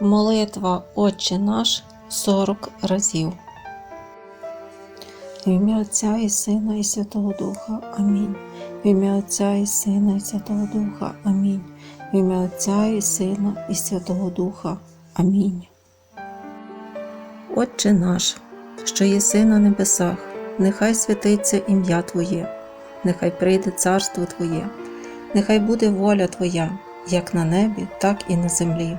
Молитва Отче наш 40 разів. В ім'я Отця і Сина, і Святого Духа. Амінь. В ім'я Отця і Сина, і Святого Духа. Амінь. В ім'я Отця і Сина, і Святого Духа. Амінь. Отче наш, що єси на небесах, нехай святиться ім'я Твоє, нехай прийде царство Твоє, нехай буде воля Твоя, як на небі, так і на землі.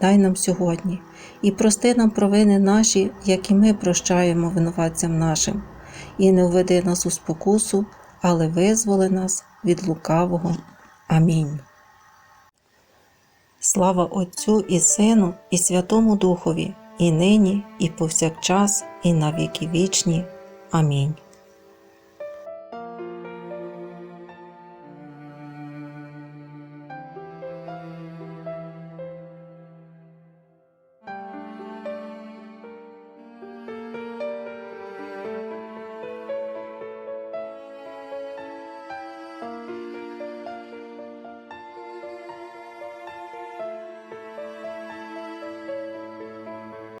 дай нам сьогодні, і прости нам провини наші, як і ми прощаємо винуватцям нашим, і не введи нас у спокусу, але визволи нас від лукавого. Амінь. Слава Отцю і Сину, і Святому Духові, і нині, і повсякчас, і на віки вічні. Амінь.